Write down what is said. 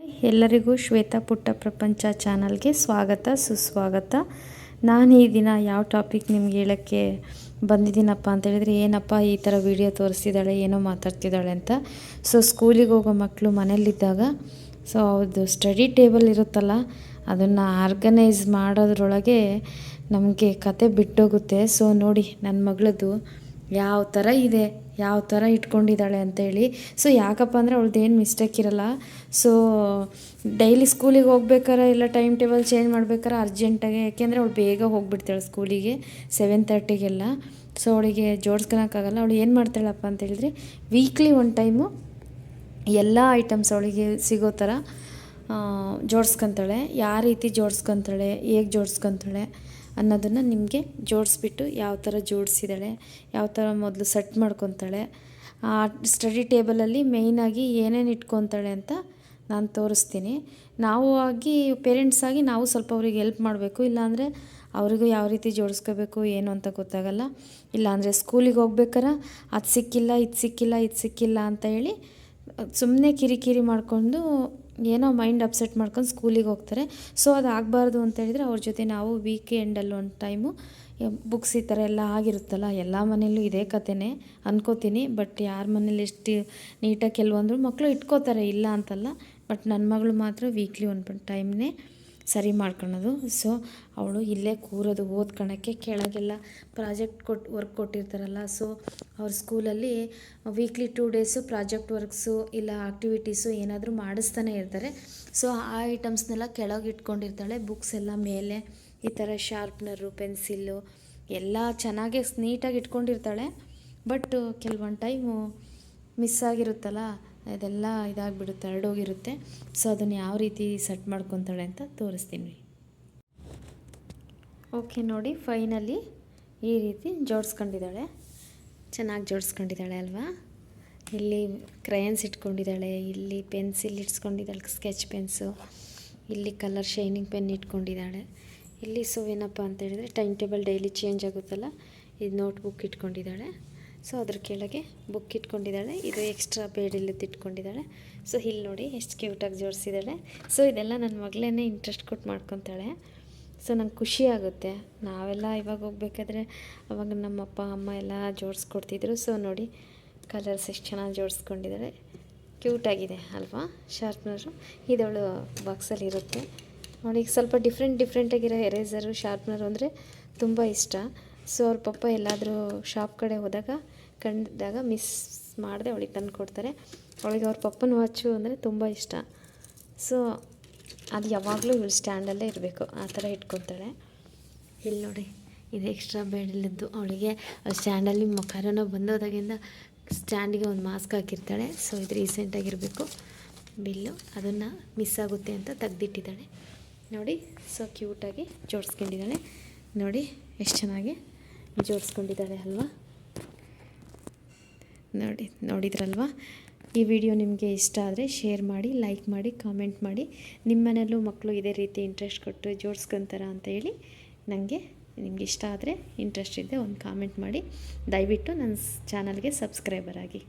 ಎಲ್ಲರಿಗೂ ಶ್ವೇತಾ ಪುಟ್ಟ ಪ್ರಪಂಚ ಚಾನಲ್ಗೆ ಸ್ವಾಗತ, ಸುಸ್ವಾಗತ. ನಾನು ಈ ದಿನ ಯಾವ ಟಾಪಿಕ್ ನಿಮ್ಗೆ ಹೇಳೋಕ್ಕೆ ಬಂದಿದ್ದೀನಪ್ಪ ಅಂತ ಹೇಳಿದ್ರೆ, ಏನಪ್ಪ ಈ ಥರ ವಿಡಿಯೋ ತೋರಿಸಿದ್ದಾಳೆ ಏನೋ ಮಾತಾಡ್ತಿದ್ದಾಳೆ ಅಂತ. ಸೊ ಸ್ಕೂಲಿಗೆ ಹೋಗೋ ಮಕ್ಕಳು ಮನೇಲಿದ್ದಾಗ ಸೊ ಅವ್ರದ್ದು ಸ್ಟಡಿ ಟೇಬಲ್ ಇರುತ್ತಲ್ಲ, ಅದನ್ನು ಆರ್ಗನೈಸ್ ಮಾಡೋದ್ರೊಳಗೆ ನಮಗೆ ಕತೆ ಬಿಟ್ಟೋಗುತ್ತೆ. ಸೊ ನೋಡಿ ನನ್ನ ಮಗಳದ್ದು ಯಾವ ಥರ ಇದೆ? ಯಾವ ಥರ ಇಟ್ಕೊಂಡಿದ್ದಾಳೆ ಅಂತೇಳಿ. ಸೊ ಯಾಕಪ್ಪ ಅಂದರೆ ಅವಳದ್ದು ಏನು ಮಿಸ್ಟೇಕ್ ಇರಲ್ಲ. ಸೊ ಡೈಲಿ ಸ್ಕೂಲಿಗೆ ಹೋಗ್ಬೇಕಾರೆ ಇಲ್ಲ ಟೈಮ್ ಟೇಬಲ್ ಚೇಂಜ್ ಮಾಡ್ಬೇಕಾರೆ ಅರ್ಜೆಂಟಾಗಿ ಯಾಕೆಂದರೆ ಅವಳು ಬೇಗ ಹೋಗ್ಬಿಡ್ತಾಳೆ ಸ್ಕೂಲಿಗೆ ಸೆವೆನ್ ತರ್ಟಿಗೆಲ್ಲ ಸೊ ಅವಳಿಗೆ ಜೋಡ್ಸ್ಕೊಳಕ್ಕಾಗಲ್ಲ. ಅವಳು ಏನು ಮಾಡ್ತಾಳಪ್ಪ ಅಂತ ಹೇಳಿದ್ರೆ ವೀಕ್ಲಿ ಒನ್ ಟೈಮು ಎಲ್ಲ ಐಟಮ್ಸ್ ಅವಳಿಗೆ ಸಿಗೋ ಥರ ಜೋಡಿಸ್ಕೊತಾಳೆ. ಯಾವ ರೀತಿ ಜೋಡಿಸ್ಕೊತಾಳೆ, ಹೇಗೆ ಜೋಡಿಸ್ಕೊತಾಳೆ ಅನ್ನೋದನ್ನು ನಿಮಗೆ ಜೋಡಿಸ್ಬಿಟ್ಟು ಯಾವ ಥರ ಜೋಡಿಸಿದಾಳೆ ಯಾವ ಥರ ಮೊದಲು ಸೆಟ್ ಮಾಡ್ಕೊತಾಳೆ ಆ ಸ್ಟಡಿ ಟೇಬಲಲ್ಲಿ ಮೇಯ್ನಾಗಿ ಏನೇನು ಇಟ್ಕೊತಾಳೆ ಅಂತ ನಾನು ತೋರಿಸ್ತೀನಿ. ನಾವು ಆಗಿ ಪೇರೆಂಟ್ಸ್ ಆಗಿ ನಾವು ಸ್ವಲ್ಪ ಅವ್ರಿಗೆ ಹೆಲ್ಪ್ ಮಾಡಬೇಕು, ಇಲ್ಲಾಂದರೆ ಅವರಿಗೂ ಯಾವ ರೀತಿ ಜೋಡಿಸ್ಕೋಬೇಕು, ಏನು ಅಂತ ಗೊತ್ತಾಗಲ್ಲ. ಇಲ್ಲಾಂದರೆ ಸ್ಕೂಲಿಗೆ ಹೋಗ್ಬೇಕಾರೆ ಅದು ಸಿಕ್ಕಿಲ್ಲ, ಇದು ಸಿಕ್ಕಿಲ್ಲ ಇದು ಸಿಕ್ಕಿಲ್ಲ ಅಂತ ಹೇಳಿ ಸುಮ್ಮನೆ ಕಿರಿಕಿರಿ ಮಾಡಿಕೊಂಡು ಏನೋ ಮೈಂಡ್ ಅಪ್ಸೆಟ್ ಮಾಡ್ಕೊಂಡು ಸ್ಕೂಲಿಗೆ ಹೋಗ್ತಾರೆ. ಸೊ ಅದು ಆಗಬಾರ್ದು ಅಂತ ಹೇಳಿದರೆ ಅವ್ರ ಜೊತೆ ನಾವು ವೀಕೆಂಡಲ್ಲಿ ಒಂದು ಟೈಮು ಬುಕ್ಸ್ ಈ ಥರ ಎಲ್ಲ ಆಗಿರುತ್ತಲ್ಲ, ಎಲ್ಲ ಮನೇಲೂ ಇದೇ ಕಥೆನೇ ಅನ್ಕೋತೀನಿ. ಬಟ್ ಯಾರ ಮನೇಲಿ ಎಷ್ಟು ನೀಟಾಗಿ ಕೆಲವೊಂದು ಮಕ್ಕಳು ಇಟ್ಕೋತಾರೆ, ಇಲ್ಲ ಅಂತಲ್ಲ. ಬಟ್ ನನ್ನ ಮಗಳು ಮಾತ್ರ ವೀಕ್ಲಿ ಒಂದು ಟೈಮ್ನೇ ಸರಿ ಮಾಡ್ಕೊಳೋದು. ಸೊ ಅವಳು ಇಲ್ಲೇ ಕೂರೋದು ಓದ್ಕೊಳಕ್ಕೆ ಕೆಳಗೆಲ್ಲ ಪ್ರಾಜೆಕ್ಟ್ ಕೊಟ್ಟು ವರ್ಕ್ ಕೊಟ್ಟಿರ್ತಾರಲ್ಲ ಸೊ ಅವ್ರ ಸ್ಕೂಲಲ್ಲಿ weekly two days project works ಇಲ್ಲ ಆಕ್ಟಿವಿಟೀಸು ಏನಾದರೂ ಮಾಡಿಸ್ತಾನೆ ಇರ್ತಾರೆ. ಸೊ ಆ ಐಟಮ್ಸ್ನೆಲ್ಲ ಕೆಳಗೆ ಇಟ್ಕೊಂಡಿರ್ತಾಳೆ ಬುಕ್ಸ್ ಎಲ್ಲ ಮೇಲೆ ಈ ಥರ ಶಾರ್ಪ್ನರು ಪೆನ್ಸಿಲ್ಲು ಎಲ್ಲ ಚೆನ್ನಾಗೆ ನೀಟಾಗಿ ಇಟ್ಕೊಂಡಿರ್ತಾಳೆ. ಬಟ್ ಕೆಲವೊಂದು ಟೈಮು ಮಿಸ್ ಆಗಿರುತ್ತಲ್ಲ ಅದೆಲ್ಲ ಇದಾಗಿಬಿಡುತ್ತೆ, ಹರಡೋಗಿರುತ್ತೆ. ಸೊ ಅದನ್ನು ಯಾವ ರೀತಿ ಸೆಟ್ ಮಾಡ್ಕೊತಾಳೆ ಅಂತ ತೋರಿಸ್ತೀನಿ. ಓಕೆ ನೋಡಿ ಫೈನಲಿ ಈ ರೀತಿ ಜೋಡಿಸ್ಕೊಂಡಿದ್ದಾಳೆ. ಚೆನ್ನಾಗಿ ಜೋಡಿಸ್ಕೊಂಡಿದ್ದಾಳೆ ಅಲ್ವಾ? ಇಲ್ಲಿ ಕ್ರಯನ್ಸ್ ಇಟ್ಕೊಂಡಿದ್ದಾಳೆ, ಇಲ್ಲಿ ಪೆನ್ಸಿಲ್ ಇಟ್ಸ್ಕೊಂಡಿದ್ದಾಳೆ ಸ್ಕೆಚ್ ಪೆನ್ಸು ಇಲ್ಲಿ ಕಲರ್ ಶೈನಿಂಗ್ ಪೆನ್ ಇಟ್ಕೊಂಡಿದ್ದಾಳೆ. ಇಲ್ಲಿ ಸೊ ಏನಪ್ಪ ಅಂತ ಹೇಳಿದ್ರೆ ಟೈಮ್ ಟೇಬಲ್ ಡೈಲಿ ಚೇಂಜ್ ಆಗುತ್ತಲ್ಲ, ಇದು ನೋಟ್ಬುಕ್ ಇಟ್ಕೊಂಡಿದ್ದಾಳೆ. ಸೊ ಅದ್ರ ಕೆಳಗೆ ಬುಕ್ ಇಟ್ಕೊಂಡಿದ್ದಾಳೆ. ಇದು ಎಕ್ಸ್ಟ್ರಾ ಬೇಡಿಲ್ಲದ್ದು ಇಟ್ಕೊಂಡಿದ್ದಾಳೆ ಸೊ ಇಲ್ಲಿ ನೋಡಿ ಎಷ್ಟು ಕ್ಯೂಟಾಗಿ ಜೋಡಿಸಿದ್ದಾಳೆ. ಸೊ ಇದೆಲ್ಲ ನನ್ನ ಮಗಳೇ ಇಂಟ್ರೆಸ್ಟ್ ಕೊಟ್ಟು ಮಾಡ್ಕೊತಾಳೆ. ಸೊ ನಂಗೆ ಖುಷಿ ಆಗುತ್ತೆ. ನಾವೆಲ್ಲ ಇವಾಗ ಹೋಗ್ಬೇಕಾದ್ರೆ ಅವಾಗ ನಮ್ಮ ಅಪ್ಪ, ಅಮ್ಮ ಎಲ್ಲ ಜೋಡಿಸ್ಕೊಡ್ತಿದ್ರು. ಸೊ ನೋಡಿ ಕಲರ್ಸ್ ಎಷ್ಟು ಚೆನ್ನಾಗಿ ಜೋಡಿಸ್ಕೊಂಡಿದ್ದಾಳೆ. ಕ್ಯೂಟಾಗಿದೆ ಅಲ್ವಾ? ಶಾರ್ಪ್ನರು ಇದವಳು ಬಾಕ್ಸಲ್ಲಿ ಇರುತ್ತೆ. ಅವಳಿಗೆ ಸ್ವಲ್ಪ ಡಿಫ್ರೆಂಟ್ ಡಿಫ್ರೆಂಟಾಗಿರೋ ಎರೇಸರು ಶಾರ್ಪ್ನರು ಅಂದರೆ ತುಂಬ ಇಷ್ಟ. ಸೊ ಅವ್ರ ಪಪ್ಪ ಎಲ್ಲಾದರೂ ಶಾಪ್ ಕಡೆ ಹೋದಾಗ ಕಂಡಿದಾಗ ಮಿಸ್ ಮಾಡದೆ ಅವಳಿಗೆ ತಂದು ಕೊಡ್ತಾರೆ. ಅವಳಿಗೆ ಅವ್ರ ಪಪ್ಪನ ವಾಚು ಅಂದರೆ ತುಂಬ ಇಷ್ಟ. ಸೊ ಅದು ಯಾವಾಗಲೂ ಇವಳು ಸ್ಟ್ಯಾಂಡಲ್ಲೇ ಇರಬೇಕು. ಆ ಥರ ಇಟ್ಕೊತಾಳೆ ಇಲ್ಲಿ ನೋಡಿ, ಇದು ಎಕ್ಸ್ಟ್ರಾ ಬೇಡಿಲ್ಲದ್ದು ಅವಳಿಗೆ ಸ್ಟ್ಯಾಂಡಲ್ಲಿ ಕರೋನ ಬಂದೋದಾಗಿಂದ ಸ್ಟ್ಯಾಂಡಿಗೆ ಒಂದು ಮಾಸ್ಕ್ ಹಾಕಿರ್ತಾಳೆ. ಸೊ ಇದು ರೀಸೆಂಟಾಗಿರಬೇಕು ಬಿಲ್ಲು ಅದನ್ನು ಮಿಸ್ ಆಗುತ್ತೆ ಅಂತ ತೆಗ್ದಿಟ್ಟಿದ್ದಾಳೆ. ನೋಡಿ ಸೊ ಕ್ಯೂಟಾಗಿ ಜೋಡಿಸ್ಕೊಂಡಿದ್ದಾಳೆ. ನೋಡಿ, ಎಷ್ಟು ಚೆನ್ನಾಗಿ ಜೋಡಿಸ್ಕೊಂಡಿದ್ದಾಳೆ ಅಲ್ವಾ? ನೋಡಿ ನೋಡಿದ್ರಲ್ವಾ? ಈ ವಿಡಿಯೋ ನಿಮಗೆ ಇಷ್ಟ ಆದರೆ ಶೇರ್ ಮಾಡಿ ಲೈಕ್ ಮಾಡಿ ಕಾಮೆಂಟ್ ಮಾಡಿ. ನಿಮ್ಮ ಮನೆಯಲ್ಲೂ ಮಕ್ಕಳು ಇದೇ ರೀತಿ ಇಂಟ್ರೆಸ್ಟ್ ಕೊಟ್ಟು ಜೋಡಿಸ್ಕೊತಾರ ಅಂತ ಹೇಳಿ ನನಗೆ ನಿಮ್ಗೆ ಇಷ್ಟ ಆದರೆ ಇಂಟ್ರೆಸ್ಟ್ ಇದ್ದೆ ಒಂದು ಕಾಮೆಂಟ್ ಮಾಡಿ. ದಯವಿಟ್ಟು ನನ್ನ ಚಾನಲ್ಗೆ ಸಬ್ಸ್ಕ್ರೈಬರ್ ಆಗಿ.